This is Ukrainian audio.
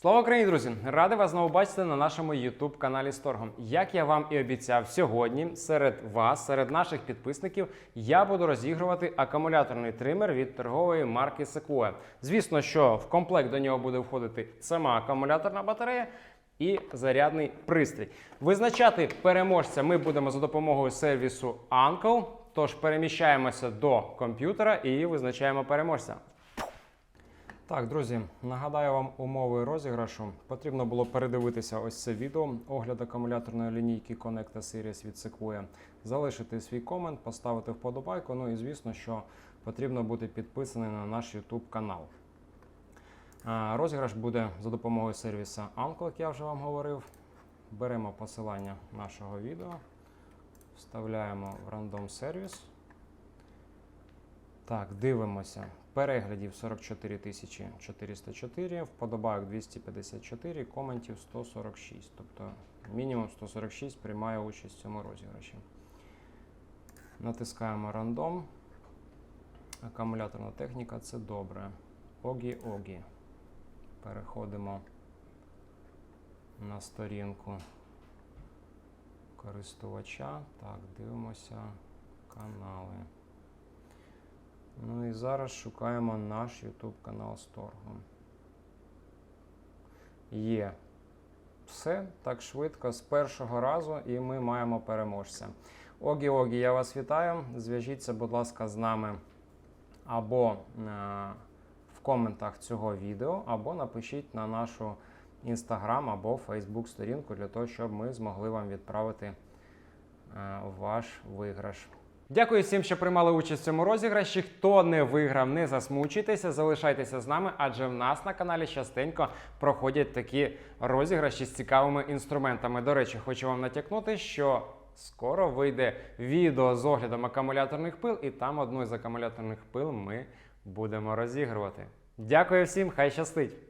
Слава Україні, друзі! Радий вас знову бачити на нашому youtube каналі з торгом. Як я вам і обіцяв, сьогодні серед вас, серед наших підписників, я буду розігрувати акумуляторний тример від торгової марки Sequoia. Звісно, що в комплект до нього буде входити сама акумуляторна батарея. І зарядний пристрій. Визначати переможця ми будемо за допомогою сервісу Uncle. Тож переміщаємося до комп'ютера і визначаємо переможця. Так, друзі, нагадаю вам умови розіграшу. Потрібно було передивитися ось це відео, огляд акумуляторної лінійки Connecta Series від Sequoia, залишити свій комент, поставити вподобайку. Ну і звісно, що потрібно бути підписаним на наш YouTube канал. Розіграш буде за допомогою сервісу Anko, як я вже вам говорив. Беремо посилання нашого відео, вставляємо в рандом сервіс. Так, дивимося. Переглядів 44 404, вподобайок 254, коментів 146. Тобто мінімум 146 приймає участь в цьому розіграші. Натискаємо рандом. Акумуляторна техніка це добре. Огі-огі. Переходимо на сторінку користувача. Так, дивимося канали. Зараз шукаємо наш YouTube канал з торгом. Є. Все так швидко з першого разу, і ми маємо переможця. Огі Огі, я вас вітаю. Зв'яжіться, будь ласка, з нами або е, в коментах цього відео, або напишіть на нашу інстаграм або фейсбук сторінку для того, щоб ми змогли вам відправити е, ваш виграш. Дякую всім, що приймали участь в цьому розіграші. Хто не виграв, не засмучуйтеся, залишайтеся з нами, адже в нас на каналі частенько проходять такі розіграші з цікавими інструментами. До речі, хочу вам натякнути, що скоро вийде відео з оглядом акумуляторних пил, і там одну з акумуляторних пил ми будемо розігрувати. Дякую всім, хай щастить!